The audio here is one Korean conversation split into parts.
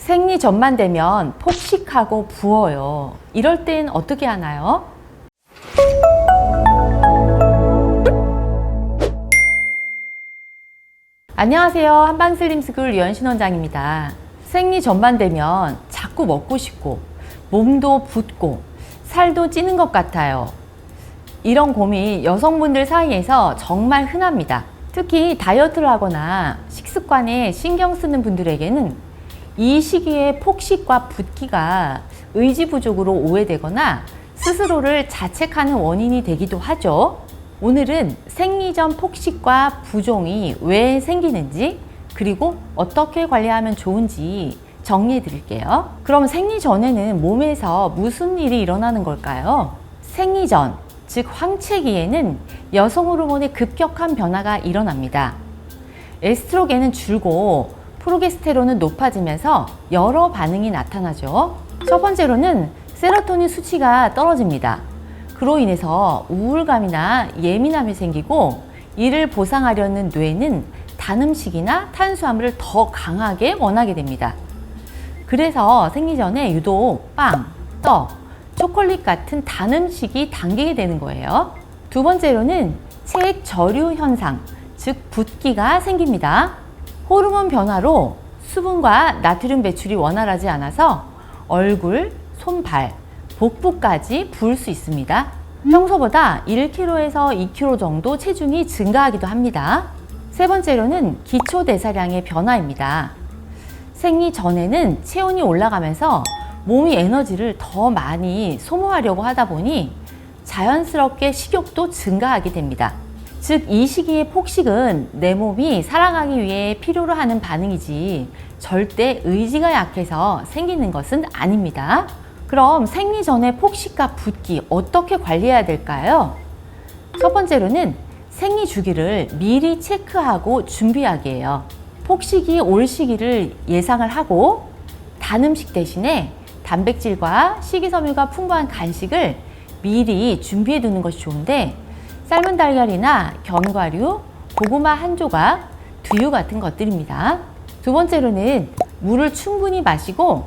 생리 전만 되면 폭식하고 부어요. 이럴 땐 어떻게 하나요? 안녕하세요. 한방슬림스쿨 유현신 원장입니다. 생리 전만 되면 자꾸 먹고 싶고 몸도 붓고 살도 찌는 것 같아요. 이런 고민 여성분들 사이에서 정말 흔합니다. 특히 다이어트를 하거나 식습관에 신경 쓰는 분들에게는 이 시기에 폭식과 붓기가 의지 부족으로 오해되거나 스스로를 자책하는 원인이 되기도 하죠. 오늘은 생리 전 폭식과 부종이 왜 생기는지 그리고 어떻게 관리하면 좋은지 정리해 드릴게요. 그럼 생리 전에는 몸에서 무슨 일이 일어나는 걸까요? 생리 전, 즉 황체기에는 여성 호르몬의 급격한 변화가 일어납니다. 에스트로겐은 줄고 프로게스테론은 높아지면서 여러 반응이 나타나죠. 첫 번째로는 세로토닌 수치가 떨어집니다. 그로 인해서 우울감이나 예민함이 생기고 이를 보상하려는 뇌는 단 음식이나 탄수화물을 더 강하게 원하게 됩니다. 그래서 생리 전에 유독 빵, 떡, 초콜릿 같은 단 음식이 당기게 되는 거예요. 두 번째로는 체액 저류 현상, 즉 붓기가 생깁니다. 호르몬 변화로 수분과 나트륨 배출이 원활하지 않아서 얼굴, 손 발, 복부까지 부을 수 있습니다. 평소보다 1kg에서 2kg 정도 체중이 증가하기도 합니다. 세 번째로는 기초 대사량의 변화입니다. 생리 전에는 체온이 올라가면서 몸이 에너지를 더 많이 소모하려고 하다 보니 자연스럽게 식욕도 증가하게 됩니다. 즉, 이 시기의 폭식은 내 몸이 살아가기 위해 필요로 하는 반응이지 절대 의지가 약해서 생기는 것은 아닙니다. 그럼 생리 전에 폭식과 붓기 어떻게 관리해야 될까요? 첫 번째로는 생리 주기를 미리 체크하고 준비하기 예요. 폭식이 올 시기를 예상을 하고 단 음식 대신에 단백질과 식이섬유가 풍부한 간식을 미리 준비해 두는 것이 좋은데 삶은 달걀이나 견과류, 고구마 한 조각, 두유 같은 것들입니다. 두 번째로는 물을 충분히 마시고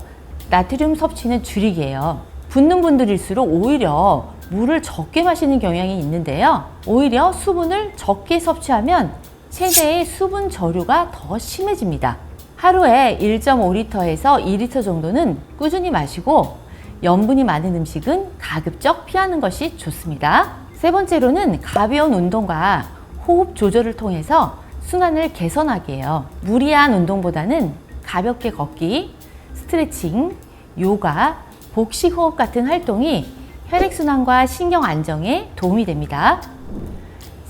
나트륨 섭취는 줄이기예요. 붓는 분들일수록 오히려 물을 적게 마시는 경향이 있는데요. 오히려 수분을 적게 섭취하면 체내의 수분 저류가 더 심해집니다. 하루에 1.5리터에서 2리터 정도는 꾸준히 마시고 염분이 많은 음식은 가급적 피하는 것이 좋습니다. 세 번째로는 가벼운 운동과 호흡 조절을 통해서 순환을 개선하기예요. 무리한 운동보다는 가볍게 걷기, 스트레칭, 요가, 복식 호흡 같은 활동이 혈액순환과 신경 안정에 도움이 됩니다.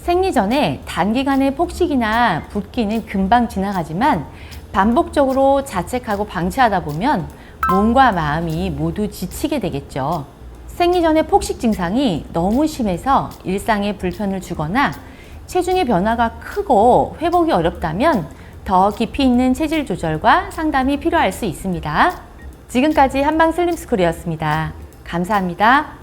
생리 전에 단기간의 폭식이나 붓기는 금방 지나가지만 반복적으로 자책하고 방치하다 보면 몸과 마음이 모두 지치게 되겠죠. 생리 전에 폭식 증상이 너무 심해서 일상에 불편을 주거나 체중의 변화가 크고 회복이 어렵다면 더 깊이 있는 체질 조절과 상담이 필요할 수 있습니다. 지금까지 한방 슬림스쿨이었습니다. 감사합니다.